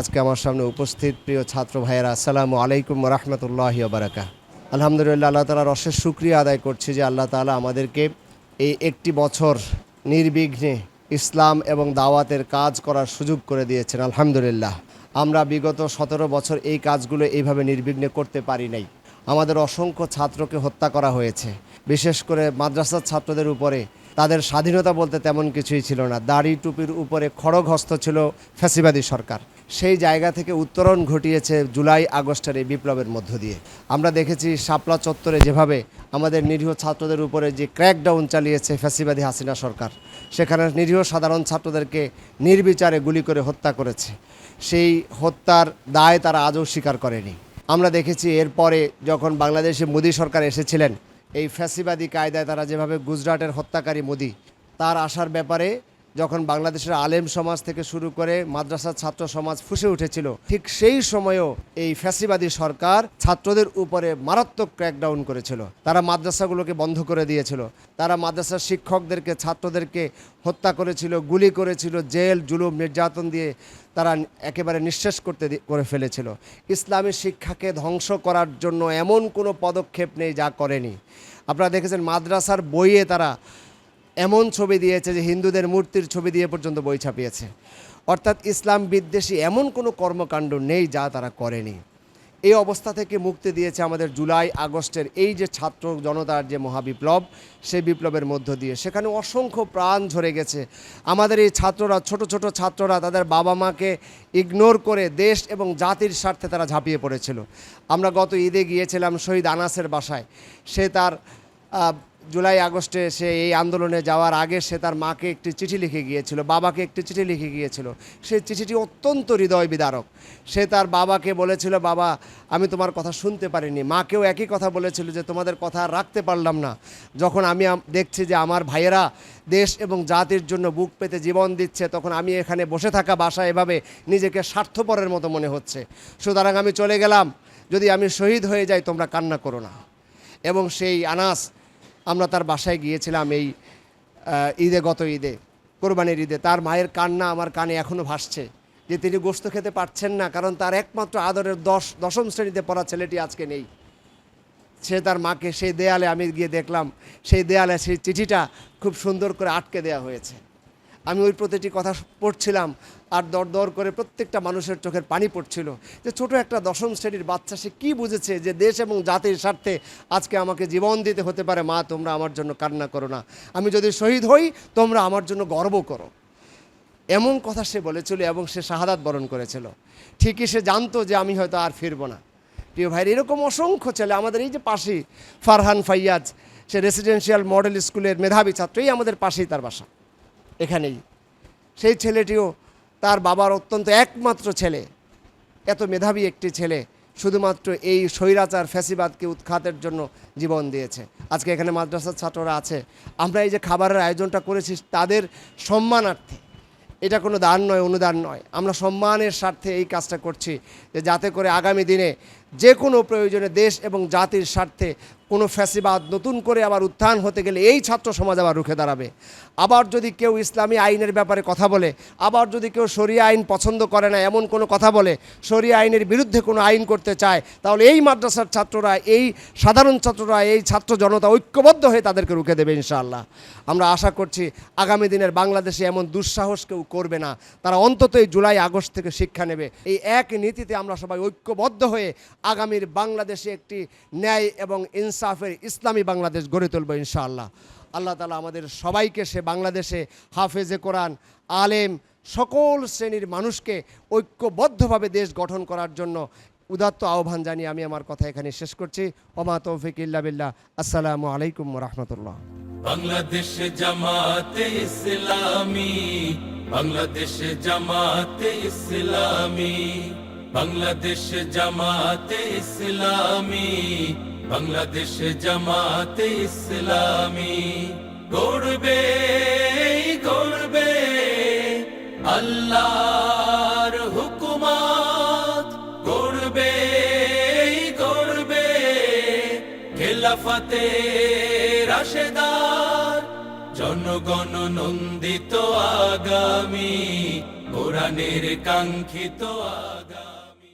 আজকে আমার সামনে উপস্থিত প্রিয় ছাত্র ভাইয়েরা, আসসালামু আলাইকুম রহমতুল্লাহ বারাকা আলহামদুলিল্লাহ, আল্লাহ তালার অশেষ সুক্রিয়া আদায় করছি যে আল্লাহ তালা আমাদেরকে এই একটি বছর নির্বিঘ্নে ইসলাম এবং দাওয়াতের কাজ করার সুযোগ করে দিয়েছেন, আলহামদুলিল্লাহ। আমরা বিগত সতেরো বছর এই কাজগুলো এইভাবে নির্বিঘ্নে করতে পারি নাই। আমাদের অসংখ্য ছাত্রকে হত্যা করা হয়েছে। বিশেষ করে মাদ্রাসার ছাত্রদের উপরে তাদের স্বাধীনতা বলতে তেমন কিছুই ছিল না। দাড়ি টুপির উপরে খড়গহস্ত ছিল ফ্যাসিবাদী সরকার। সেই জায়গা থেকে উত্তরণ ঘটিয়েছে জুলাই আগস্টের এই বিপ্লবের মধ্য দিয়ে। আমরা দেখেছি শাপলা চত্বরে যেভাবে আমাদের নিরীহ ছাত্রদের উপরে যে ক্র্যাকডাউন চালিয়েছে ফ্যাসিবাদী হাসিনা সরকার, সেখানে নিরীহ সাধারণ ছাত্রদেরকে নির্বিচারে গুলি করে হত্যা করেছে। সেই হত্যার দায় তারা আজও স্বীকার করেনি। আমরা দেখেছি এরপরে যখন বাংলাদেশে মোদী সরকার এসেছিলেন, এই ফ্যাসিবাদী কায়দায় তারা যেভাবে গুজরাটের হত্যাকারী মোদি, তার আসার ব্যাপারে যখন বাংলাদেশের আলেম সমাজ থেকে শুরু করে মাদ্রাসার ছাত্র সমাজ ফুসে উঠেছিল, ঠিক সেই সময়েও এই ফ্যাসিবাদী সরকার ছাত্রদের উপরে মারাত্মক ক্র্যাকডাউন করেছিল। তারা মাদ্রাসাগুলোকে বন্ধ করে দিয়েছিল। তারা মাদ্রাসার শিক্ষকদেরকে, ছাত্রদেরকে হত্যা করেছিল, গুলি করেছিল, জেল, জুলুম, নির্যাতন দিয়ে তারা একেবারে নিঃশেষ করতে করে ফেলেছিল। ইসলামী শিক্ষাকে ধ্বংস করার জন্য এমন কোনো পদক্ষেপ নেই যা করেনি। আপনারা দেখেছেন মাদ্রাসার বইয়ে তারা এমন ছবি দিয়েছে যে হিন্দুদের মূর্তির ছবি দিয়ে পর্যন্ত বই ছাপিয়েছে। অর্থাৎ ইসলাম বিদ্বেষী এমন কোনো কর্মকাণ্ড নেই যা তারা করেনি। এই অবস্থা থেকে মুক্তি দিয়েছে আমাদের জুলাই আগস্টের এই যে ছাত্র জনতার যে মহাবিপ্লব, সেই বিপ্লবের মধ্য দিয়ে। সেখানে অসংখ্য প্রাণ ঝরে গেছে। আমাদের এই ছাত্ররা, ছোট ছোট ছাত্ররা, তাদের বাবা মাকে ইগনোর করে দেশ এবং জাতির স্বার্থে তারা ঝাঁপিয়ে পড়েছিল। আমরা গত ঈদে গিয়েছিলাম শহীদ আনাসের বাসায়। সে তার জুলাই আগস্টে সে এই আন্দোলনে যাওয়ার আগে সে তার মাকে একটি চিঠি লিখে গিয়েছিল, বাবাকে একটি চিঠি লিখে গিয়েছিল। সেই চিঠিটি অত্যন্ত হৃদয় বিদারক। সে তার বাবাকে বলেছিল, বাবা, আমি তোমার কথা শুনতে পারিনি। মাকেও একই কথা বলেছিল যে, তোমাদের কথা রাখতে পারলাম না। যখন আমি, দেখছি যে আমার ভাইয়েরা দেশ এবং জাতির জন্য বুক পেতে জীবন দিচ্ছে, তখন আমি এখানে বসে থাকা বাসা এভাবে নিজেকে স্বার্থপরের মতো মনে হচ্ছে। সুতরাং আমি চলে গেলাম। যদি আমি শহীদ হয়ে যাই, তোমরা কান্না করো না। এবং সেই আনাস আমরা তার বাসায় গিয়েছিলাম এই ঈদে, গত ঈদে, কোরবানির ঈদে। তার মায়ের কান্না আমার কানে এখনও ভাসছে যে তিনি গোস্ত খেতে পারছেন না, কারণ তার একমাত্র আদরের দশ, দশম শ্রেণীতে পড়া ছেলেটি আজকে নেই। সে তার মাকে সেই দেয়ালে আমি গিয়ে দেখলাম, সেই দেয়ালে সেই চিঠিটা খুব সুন্দর করে আটকে দেয়া হয়েছে। আমি ওই প্রতিটি কথা পড়ছিলাম আর দর দর করে প্রত্যেকটা মানুষের চোখের পানি পড়ছিল যে ছোট একটা দশম শ্রেণির বাচ্চা সে কী বুঝেছে যে দেশ এবং জাতির স্বার্থে আজকে আমাকে জীবন দিতে হতে পারে? মা, তোমরা আমার জন্য কান্না করো না। আমি যদি শহীদ হই, তোমরা আমার জন্য গর্ব করো। এমন কথা সে বলেছিল এবং সে শাহাদাত বরণ করেছিল। ঠিকই সে জানতো যে আমি হয়তো আর ফিরবো না। প্রিয় ভাইয়ের, এরকম অসংখ্য ছেলে, আমাদের এই যে পাশেই ফারহান ফাইয়াজ, সে রেসিডেন্সিয়াল মডেল স্কুলের মেধাবী ছাত্র, এই আমাদের পাশেই তার বাসা। এখানেই। সেই ছেলেটিও তার বাবার অত্যন্ত একমাত্র ছেলে। এত মেধাবী একটি ছেলে শুধুমাত্র এই স্বৈরাচার ফ্যাসিবাদকে উৎখাতের জন্য জীবন দিয়েছে। আজকে এখানে মাদ্রাসার ছাত্ররা আছে। আমরা এই যে খাবারের আয়োজনটা করেছি তাদের সম্মানার্থে। এটা কোনো দান নয়, অনুদান নয়। আমরা সম্মানের স্বার্থে এই কাজটা করছি যে যাতে করে আগামী দিনে যে কোনো প্রয়োজনে দেশ এবং জাতির স্বার্থে কোনো ফ্যাসিবাদ নতুন করে আবার উত্থান হতে গেলে এই ছাত্র সমাজ আবার রুখে দাঁড়াবে। আবার যদি কেউ ইসলামী আইনের ব্যাপারে কথা বলে, আবার যদি কেউ শরিয়া আইন পছন্দ করে না, এমন কোনো কথা বলে, শরিয়া আইনের বিরুদ্ধে কোনো আইন করতে চায়, তাহলে এই মাদ্রাসার ছাত্ররা, এই সাধারণ ছাত্ররা, এই ছাত্র জনতা ঐক্যবদ্ধ হয়ে তাদেরকে রুখে দেবে ইনশাআল্লাহ। আমরা আশা করছি আগামী দিনের বাংলাদেশে এমন দুঃসাহস কেউ করবে না। তারা অন্তত এই জুলাই আগস্ট থেকে শিক্ষা নেবে। এই এক নীতিতে আমরা সবাই ঐক্যবদ্ধ হয়ে আগামীর বাংলাদেশে একটি ন্যায় এবং ইনসাফের ইসলামী বাংলাদেশ গড়ে তুলব ইনশাআল্লাহ। আল্লাহ তালা আমাদের সবাইকে সে বাংলাদেশে হাফেজে কোরআন, আলেম সকল শ্রেণির মানুষকে ঐক্যবদ্ধভাবে দেশ গঠন করার জন্য উদাত্ত আহ্বান জানিয়ে আমি আমার কথা এখানে শেষ করছি। ওমা তৌফিক ইল্লা বিল্লাহ। আসসালামু আলাইকুম রহমতুল্লাহ। বাংলাদেশ জামাতে ইসলামী, বাংলাদেশ জামাতে ইসলামী। বাংলাদেশ জামাতে ইসলামী, বাংলাদেশ জামাতে ইসলামী। গড়বে গড়বে আল্লাহর হুকুমাত। গড়বে গড়বে খেলাফতে রাশেদার। জনগণ নন্দিত আগামী, কোরআনের কাঙ্ক্ষিত আগা